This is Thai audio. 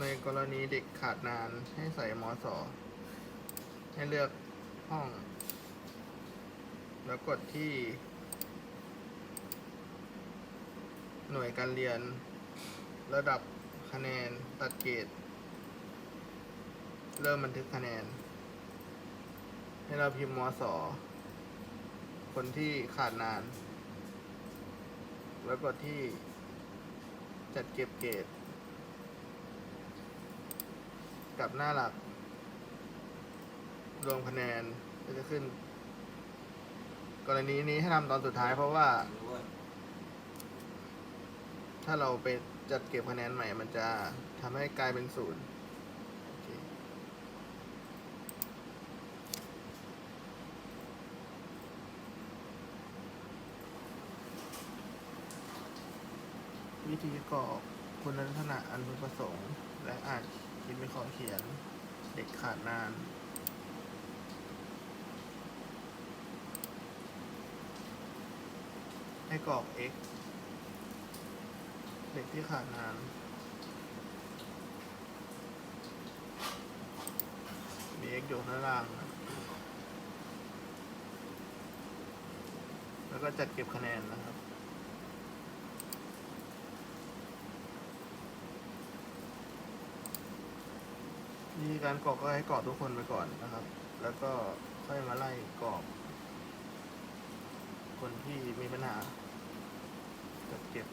ในกรณีเด็กขาดนานให้ใส่มอสอให้เลือกห้อง แล้วกดที่ หน่วยการเรียน ระดับคะแนน ตัดเกรดเริ่มบันทึกคะแนน ให้เราพิมพ์มสคนที่ขาดนาน แล้วกดที่จัดเก็บเกรด กับหน้าหลัก รวมคะแนนก็จะขึ้น กรณีนี้ให้ทำตอนสุดท้ายเพราะว่า ถ้าเราไปจัดเก็บคะแนนใหม่ มันจะทำให้กลายเป็นศูนย์วิธีกรอกคุณลักษณะอันพึงประสงค์และอาจ คิดเป็นข้อเขียน เด็กขาดนานให้กรอก x เด็กที่ขาดนานมี x อยู่ข้างล่างนะแล้วก็จัดเก็บคะแนนนะครับ วิธีการกรอกก็ให้กรอกทุกคนไปก่อนนะครับ แล้วก็ค่อยมาไล่กรอกคนที่มีปัญหาจัดเก็บ